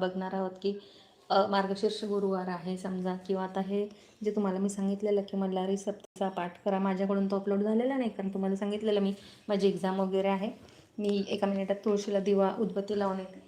बघणार आहोत की मार्गशीर्ष गुरुवार आहे समजा किंवा आता हे जे तुम्हाला मी सांगितलेलं की मल्हारी सप्तचा पाठ करा माझ्याकडून तो अपलोड झालेला नाही कारण तुम्हाला सांगितलेलं मी माझी एक्झाम वगैरे आहे. मी एका मिनिटात तुळशीला दिवा उदबत्ती लावून येते.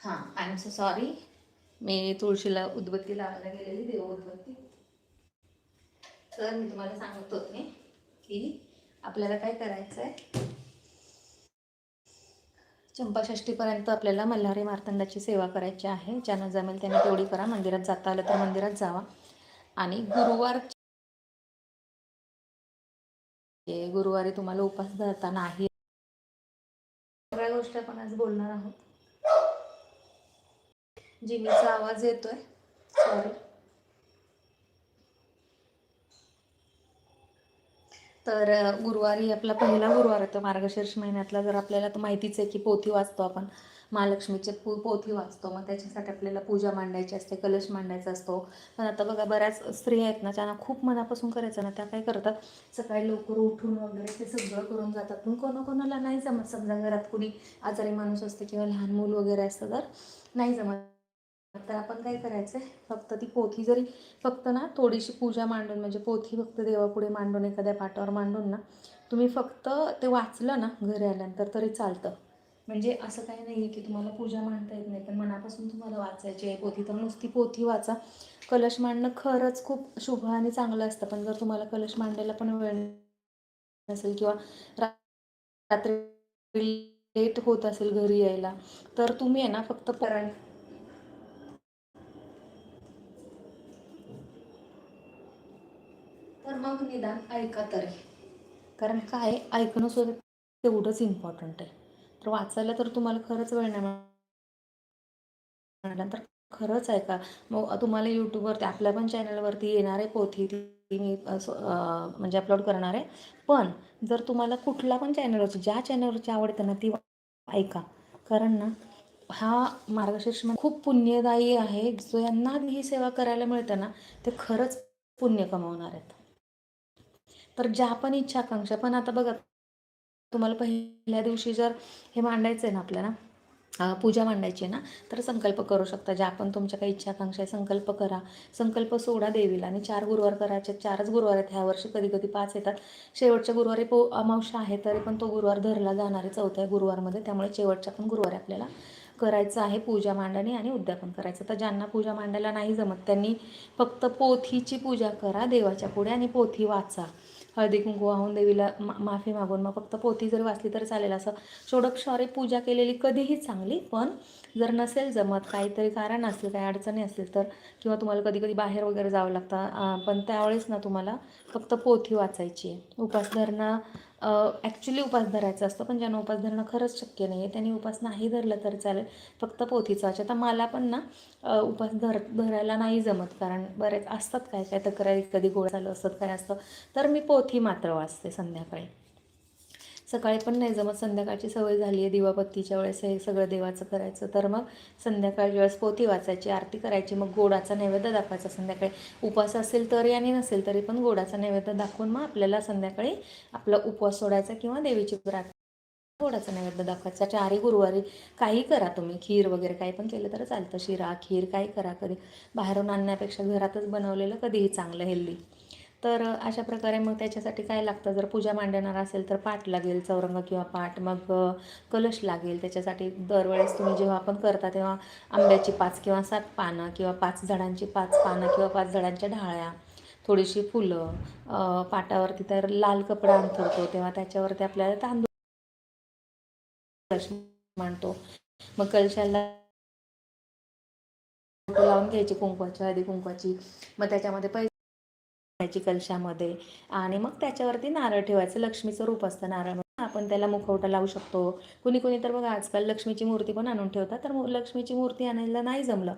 हां. आय एम सो सॉरी मी तुळशीला उदबत्ती लावायला गेलेली देव उदबत्ती. तर मी तुम्हाला सांगत होते की आपल्याला काय करायचं आहे चंपाषष्टीपर्यंत आपल्याला मल्हारी मार्तंडाची सेवा करायची आहे. ज्यांना जमेल त्यांनी तेवढी करा. मंदिरात जाता आलं तर मंदिरात जावा. आणि गुरुवार गुरुवारी तुम्हाला उपास धरता नाही सगळ्या गोष्टी आपण आज बोलणार आहोत. जिमीचा आवाज येतोय. सॉरी तर गुरुवारी आपला पहिला गुरुवार येतो मार्गशीर्ष महिन्यातला जर आपल्याला तर माहितीच आहे की पोथी वाचतो आपण. महालक्ष्मीचे पो पोथी वाचतो. मग त्याच्यासाठी आपल्याला पूजा मांडायची असते कलश मांडायचा असतो. पण आता बघा बऱ्याच स्त्रिया आहेत ना ज्यांना खूप मनापासून करायचं ना त्या काय करतात? सकाळी लवकर उठून वगैरे ते सगळं करून जातात. पण कोणाकोणाला नाही जमत. समजा घरात कुणी आजारी माणूस असते किंवा लहान मूल वगैरे असतं तर नाही जमत. तर आपण काय करायचं आहे फक्त ती पोथी जरी फक्त ना थोडीशी पूजा मांडून म्हणजे पोथी फक्त देवापुढे मांडून एखाद्या पाटावर मांडून ना तुम्ही फक्त ते वाचलं ना घरी आल्यानंतर तरी चालतं. म्हणजे असं काही नाही आहे की तुम्हाला पूजा मांडता येत नाही पण मनापासून तुम्हाला वाचायची आहे पोथी. तर नुसती पोथी वाचा. कलश मांडणं खरंच खूप शुभ आणि चांगलं असतं पण जर तुम्हाला कलश मांडायला पण वेळ नसेल किंवा रात्री लेट होत असेल घरी यायला तर तुम्ही आहे ना फक्त परायण मग निदान ऐका तरी. कारण काय ऐकणं सुद्धा तेवढंच इम्पॉर्टंट आहे. तर वाचायला तर तुम्हाला खरंच वेळ नाही मिळाला तर खरंच ऐका. मग तुम्हाला यूट्यूबवरती आपल्या पण चॅनलवरती येणार आहे पोथी. ती मी असं, म्हणजे अपलोड करणार आहे. पण जर तुम्हाला कुठला पण चॅनलवरची ज्या चॅनलवरची आवडते ना ती ऐका. कारण ना हा मार्गशीर्ष खूप पुण्यदायी आहे. जो यांना ही सेवा करायला मिळते ना ते खरंच पुण्य कमावणार आहेत. तर ज्या पण इच्छा आकांक्षा पण आता बघा तुम्हाला पहिल्या दिवशी जर हे मांडायचं आहे ना आपल्याला पूजा मांडायची आहे ना तर संकल्प करू शकता. ज्या पण तुमच्या काही इच्छा आकांक्षा आहे संकल्प करा. संकल्प सोडा देवीला आणि चार गुरुवार करायचे चारच गुरुवार आहेत. ह्या वर्षी कधी कधी पाच येतात. शेवटच्या गुरुवारी पो अमावशा आहे तरी पण तो गुरुवार धरला जाणार आहे चौथ्या गुरुवारमध्ये. त्यामुळे शेवटच्या पण गुरुवारी आपल्याला करायचं आहे पूजा मांडणी आणि उद्यापन करायचं. तर ज्यांना पूजा मांडायला नाही जमत त्यांनी फक्त पोथीची पूजा करा देवाच्या पुढे आणि पोथी वाचा. हळदी कुंकू वाहून देवीला मा माफी मागून. मग फक्त पोथी जर वाचली तर चालेल असं. षोडक्षारी पूजा केलेली कधीही चांगली पण जर नसेल जमत काहीतरी कारण असेल काही अडचणी असतील तर किंवा तुम्हाला कधी कधी बाहेर वगैरे जावं लागतं पण त्यावेळेस ना तुम्हाला फक्त पोथी वाचायची आहे. उपासधरणा ॲक्च्युली उपास धरायचा असतो पण ज्यांना उपास धरणं खरंच शक्य नाही आहे त्यांनी उपास नाही धरलं तर चालेल फक्त पोथीचा. वाचा आता मला पण ना उपास धर धरायला नाही जमत कारण बरेच असतात काय काय तक्रारी कधी गोळ्या चालू असतात काय असतं तर मी पोथी मात्र वाचते संध्याकाळी. सकाळी पण नाही जमत संध्याकाळची सवय झाली आहे दिवाबत्तीच्या वेळेस हे सगळं देवाचं करायचं. तर मग संध्याकाळच्या वेळेस पोथी वाचायची आरती करायची मग गोडाचा नैवेद्य दाखवायचा संध्याकाळी. उपवास असेल तरी आणि नसेल तरी पण गोडाचा नैवेद्य दाखवून मग आपल्याला संध्याकाळी आपला उपवास सोडायचा किंवा देवीची प्रार्थना गोडाचा नैवेद्य दाखवायचा. चारी गुरुवारी काही करा तुम्ही खीर वगैरे काही पण केलं तर चालतं. शिरा खीर काही करा कधी. बाहेरून आणण्यापेक्षा घरातच बनवलेलं कधीही चांगलं हेल्दी. तर अशा प्रकारे मग त्याच्यासाठी काय लागतं? जर पूजा मांडणार असेल तर पाट लागेल चौरंग किंवा पाट मग कलश लागेल. त्याच्यासाठी दरवेळेस तुम्ही जेव्हा आपण करता तेव्हा आंब्याची पाच किंवा सात पानं किंवा पाच झाडांची पाच पानं किंवा पाच झाडांच्या ढाळ्या थोडीशी फुलं पाटावरती तर लाल कपडा अंथरतो तेव्हा त्याच्यावरती आपल्याला तांदूळ कलश मांडतो. मग कलशाला लावून घ्यायची कुंकवाची हळदी कुंकवाची. मग त्याच्यामध्ये पैसे घ्यायची कलशामध्ये. आणि मग त्याच्यावरती नारळ ठेवायचं. लक्ष्मीचं रूप असतं नारळ आपण त्याला मुखवटा लावू शकतो. कुणी कुणी तर बघा आजकाल लक्ष्मीची मूर्ती पण आणून ठेवतात. तर लक्ष्मीची मूर्ती आणायला नाही जमलं.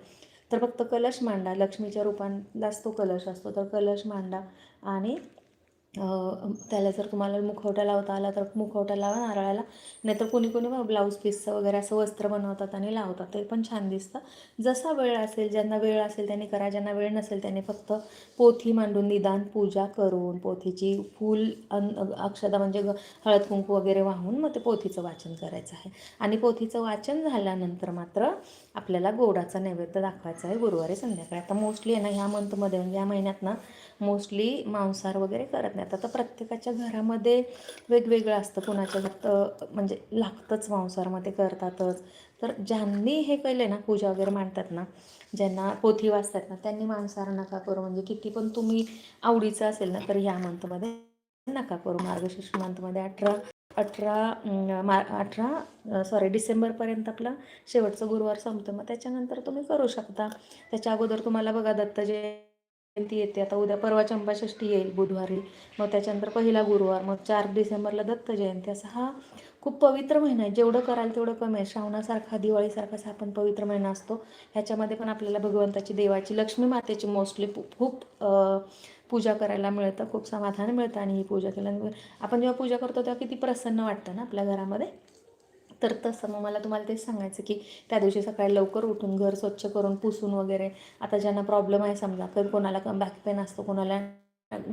तर फक्त कलश मांडा. लक्ष्मीच्या रूपांलाच तो कलश असतो. तर कलश मांडा. आणि त्याला जर तुम्हाला मुखवटा लावता आला तर मुखवटा लावा नारळाला. नाहीतर कोणी कोणी ब्लाऊज पीसचं वगैरे असं वस्त्र बनवतात आणि लावतात. ते पण छान दिसतं. जसा वेळ असेल ज्यांना वेळ असेल त्यांनी करा ज्यांना वेळ नसेल त्यांनी फक्त पोथी मांडून निदान पूजा करून पोथीची फूल अन अक्षदा म्हणजे ग हळद कुंकू वगैरे वाहून मग ते पोथीचं वाचन करायचं आहे. आणि पोथीचं वाचन झाल्यानंतर मात्र आपल्याला गोडाचा नैवेद्य दाखवायचा आहे गुरुवारी संध्याकाळी. आता मोस्टली आहे ना ह्या मंथमध्ये म्हणजे या महिन्यात ना मोस्टली मांसाहार वगैरे करत नाही आता प्रत्येकाच्या घरामध्ये वेगवेगळं असतं. कोणाच्या घरात म्हणजे लागतंच मांसाहारमध्ये करतातच. तर ज्यांनी हे केले ना पूजा वगैरे मांडतात ना ज्यांना पोथी वाचतात ना त्यांनी मांसाहार नका करू. म्हणजे किती पण तुम्ही आवडीचं असेल ना तर ह्या मंथमध्ये नका करू. मार्गशीर्ष मंथमध्ये अठरा अठरा मा अठरा सॉरी डिसेंबरपर्यंत आपला शेवटचं गुरुवार संपतो. मग त्याच्यानंतर तुम्ही करू शकता. त्याच्या अगोदर तुम्हाला बघा दत्त जयंती येते. आता उद्या परवा चंपाषष्ठी येईल बुधवारी. मग त्याच्यानंतर पहिला गुरुवार मग चार डिसेंबरला दत्त जयंती. असा हा खूप पवित्र महिना आहे. जेवढं कराल तेवढं कमी आहे. श्रावणासारखा दिवाळीसारखाच असा आपण पवित्र महिना असतो. ह्याच्यामध्ये पण आपल्याला भगवंताची देवाची लक्ष्मी मातेची मोस्टली खूप पूजा करायला मिळतं. खूप समाधान मिळतं आणि ही पूजा केल्यानंतर आपण जेव्हा पूजा करतो तेव्हा किती प्रसन्न वाटतं ना आपल्या घरामध्ये? तर तसं. मग मला तुम्हाला तेच सांगायचं की त्या दिवशी सकाळी लवकर उठून घर स्वच्छ करून पुसून वगैरे. आता ज्यांना प्रॉब्लेम आहे समजा कधी कोणाला बॅक पेन असतो कोणाला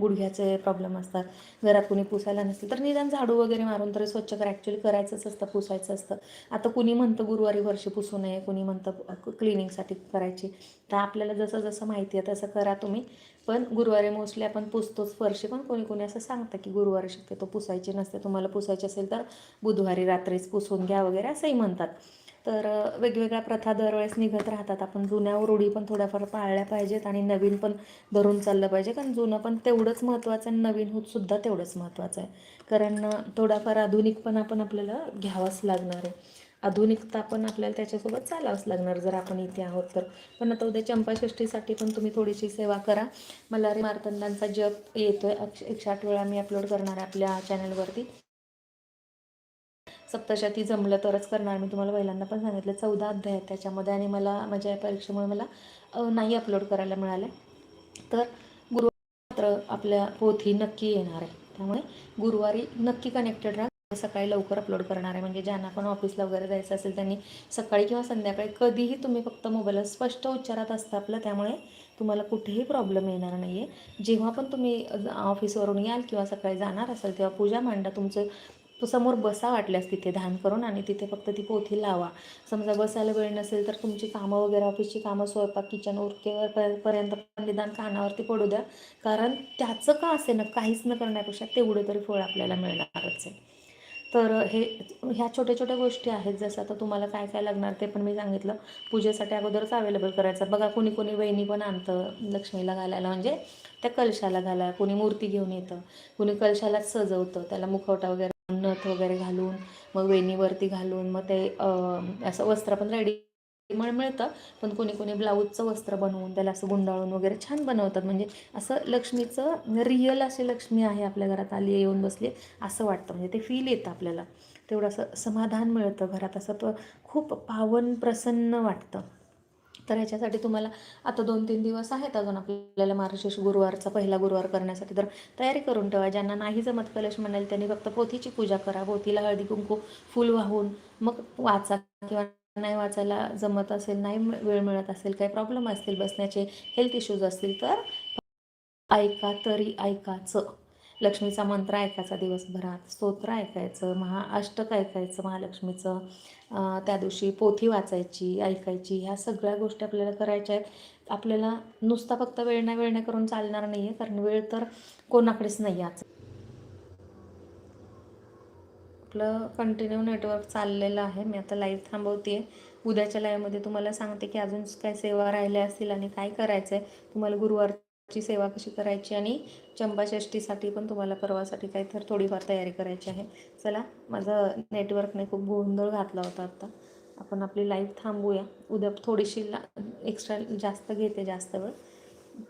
गुडघ्याचे प्रॉब्लेम असतात. घरात कुणी पुसायला नसेल तर निदान झाडू वगैरे मारून तरी स्वच्छ कर. ॲक्च्युली करायचंच असतं पुसायचं असतं. आता कुणी म्हणतं गुरुवारी वर्षी पुसू नये कुणी म्हणतं क्लिनिंगसाठी करायची. तर आपल्याला जसं जसं माहिती आहे तसं करा तुम्ही. पण गुरुवारी मोस्टली आपण पुसतोच फरशी पण कोणी कोणी असं सांगतं की गुरुवारी शक्यतो पुसायची नसते. तुम्हाला पुसायची असेल तर बुधवारी रात्रीच पुसून घ्या वगैरे असंही म्हणतात. तर वेगवेगळ्या प्रथा दरवेळेस निघत राहतात. आपण जुन्या रूढी पण थोड्याफार पाळल्या पाहिजेत आणि नवीन पण धरून चाललं पाहिजे. कारण जुनं पण तेवढंच महत्त्वाचं आणि नवीन सुद्धा तेवढंच महत्त्वाचं आहे. कारण थोडाफार आधुनिकपणा पण आपल्याला घ्यावाच लागणार आहे. आधुनिकता पण आपल्याला त्याच्यासोबत चालावंच लागणार जर आपण इथे आहोत तर. पण आता उद्या चंपाषष्ठीसाठी पण तुम्ही थोडीशी सेवा करा. मला रे मार्तंडांचा जप येतो आहे एकशे आठ वेळा मी अपलोड करणार आहे आपल्या चॅनलवरती. सप्तशती जमलं तरच करणार. मी तुम्हाला पहिल्यांदा पण सांगितलं चौदा अध्याय आहेत त्याच्यामध्ये आणि मला माझ्या परीक्षेमुळे मला नाही अपलोड करायला मिळालं. तर गुरुवार मात्र आपल्या पोथी नक्की येणार आहे. त्यामुळे गुरुवारी नक्की कनेक्टेड राहा. सकाळी लवकर अपलोड करणार आहे. म्हणजे ज्यांना पण ऑफिसला वगैरे जायचं असेल त्यांनी सकाळी किंवा संध्याकाळी कधीही तुम्ही फक्त मोबाईलवर स्पष्ट उच्चारात असतं आपलं त्यामुळे तुम्हाला कुठेही प्रॉब्लेम येणार नाही आहे जेव्हा पण तुम्ही ऑफिसवरून याल किंवा सकाळी जाणार असाल तेव्हा पूजा मांडा. तुमचं तो समोर बसा वाटल्यास तिथे ध्यान करून आणि तिथे फक्त ती पोथी लावा. समजा बसायला वेळ नसेल तर तुमची कामं वगैरे ऑफिसची कामं स्वयंपाक किचन उरकेवर पर्यंत निदान कानावरती पडू द्या. कारण त्याचं का असे ना काहीच न करण्यापेक्षा तेवढं तरी फळ आपल्याला मिळणारच आहे. तर हे ह्या छोट्या छोट्या गोष्टी आहेत. जसं आता तुम्हाला काय काय लागणार ते पण मी सांगितलं. पूजेसाठी अगोदरच अवेलेबल करायचं. बघा कोणी कोणी वहिनी पण आणतं लक्ष्मीला घालायला. म्हणजे त्या कलशाला घाला. कोणी मूर्ती घेऊन येतं. कोणी कलशालाच सजवतं. त्याला मुखवटा वगैरे नथ वगैरे घालून मग वेणीवरती घालून मग ते असं वस्त्र पण रेडी मळ मिळतं. पण कोणी कोणी ब्लाऊजचं वस्त्र बनवून त्याला असं गुंडाळून वगैरे छान बनवतात. म्हणजे असं लक्ष्मीचं रिअल अशी लक्ष्मी आहे आपल्या घरात आली येऊन बसली असं वाटतं. म्हणजे ते फील येतं आपल्याला. तेवढं असं समाधान मिळतं घरात. असं खूप पावन प्रसन्न वाटतं. तर ह्याच्यासाठी तुम्हाला आता दोन तीन दिवस आहेत अजून आपल्याला मार्गशीर्ष गुरुवारचा पहिला गुरुवार करण्यासाठी. तर तयारी करून ठेवा. ज्यांना नाही जमत कलश म्हणाल त्यांनी फक्त पोथीची पूजा करा. पोथीला हळदी कुंकू फुल वाहून मग वाचा. किंवा नाही वाचायला जमत असेल नाही वेळ मिळत असेल काही प्रॉब्लेम असतील बसण्याचे हेल्थ इश्यूज असतील तर ऐका तरी ऐकाचं. लक्ष्मीचा मंत्र ऐकायचा दिवसभरात स्तोत्र ऐकायचं महा अष्टक ऐकायचं महालक्ष्मीचं त्या दिवशी पोथी वाचायची ऐकायची ह्या सगळ्या गोष्टी आपल्याला करायच्या आहेत. आपल्याला नुसता फक्त वेळ ना वेळ नाही करून चालणार नाही आहे कारण वेळ तर कोणाकडेच नाही आज. आपलं कंटिन्यू नेटवर्क चाललेलं आहे. मी आता लाईव्ह थांबवते उद्याच्या लाईव्हमध्ये तुम्हाला सांगते की अजून काय सेवा राहिल्या असतील आणि काय करायचं आहे तुम्हाला गुरुवार ची सेवा कशी करायची आणि चंबाषष्टीसाठी पण तुम्हाला परवासाठी काही तर थोडीफार तयारी करायची आहे. चला माझं नेटवर्कने खूप गोंधळ घातला होता आत्ता आपण आपली लाईफ थांबूया. उद्या थोडीशी ला एक्स्ट्रा जास्त घेते जास्त वेळ.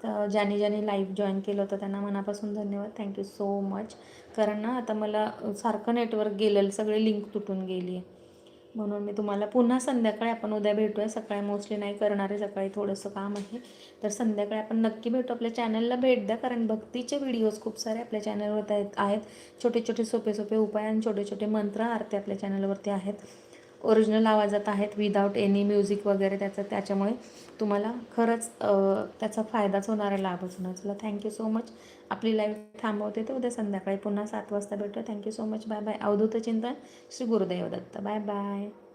तर ज्याने ज्याने लाईव्ह जॉईन केलं होतं त्यांना मनापासून धन्यवाद. थँक्यू सो मच कारण ना आता मला सारखं नेटवर्क गेलेलं सगळे लिंक तुटून गेली आहे म्हणून मी तुम्हाला पुन्हा संध्याकाळी आपण उद्या भेटूया. सकाळी मोस्टली नाही करणार आहे सकाळी थोडंसं काम आहे. तर संध्याकाळी आपण नक्की भेटू आपल्या चॅनलला भेट द्या कारण भक्तीचे व्हिडिओज खूप सारे आपल्या चॅनलवरती आहेत आहेत. छोटे छोटे सोपे सोपे उपाय आणि छोटे छोटे मंत्र आरती आपल्या चॅनलवरती आहेत. ओरिजिनल आवाजात आहेत विदाऊट एनी म्युझिक वगैरे त्याचं त्याच्यामुळे तुम्हाला खरंच त्याचा फायदाच होणार आहे लाभच होणार चला थँक्यू सो मच आपली लाईव्ह थांबवते तर उद्या संध्याकाळी पुन्हा सात वाजता भेटतो thank you so much bye bye Avadhoot Chintan Shri Gurudev Datta. Bye bye